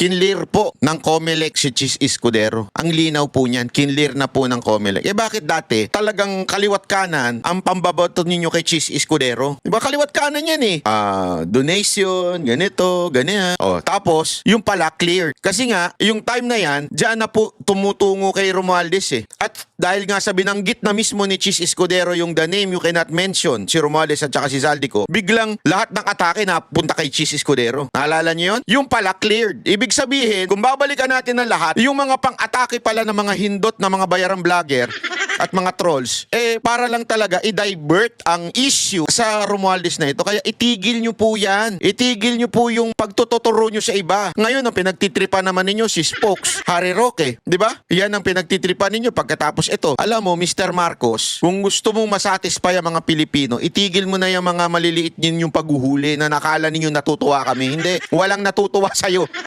kinlir po ng Comelec si Chis Escudero. Ang linaw po niyan, kinlir na po ng Comelec. Eh bakit dati talagang kaliwat kanan ang pambabato ninyo kay Chis Escudero? Diba kaliwat kanan yan eh. Ah, donation, ganito, ganyan. Oh, tapos yung pala clear. Kasi nga, yung time na yan, diyan na po tumutungo kay Romualdez eh. At dahil nga sa binanggit na mismo ni Chis Escudero yung the name you cannot mention, si Romualdez at saka si Zaldico, biglang lahat ng atake na punta kay Chis Escudero. Naalala niyo yun? Yung pala cleared. Ibig sabihin, kung babalikan natin ng lahat, yung mga pang-atake pala ng mga hindot na mga bayarang vlogger, at mga trolls, eh para lang talaga i-divert ang issue sa Romualdez na ito. Kaya itigil nyo po yan. Itigil nyo po yung pagtututuro nyo sa iba. Ngayon, ang pinagtitripan naman ninyo si Spokes, Harry Roque. Di ba? Yan ang pinagtitripan ninyo pagkatapos ito. Alam mo, Mr. Marcos, kung gusto mong masatisfy ang mga Pilipino, itigil mo na yung mga maliliit ninyong paghuhuli na nakala ninyo natutuwa kami. Hindi, walang natutuwa sa'yo.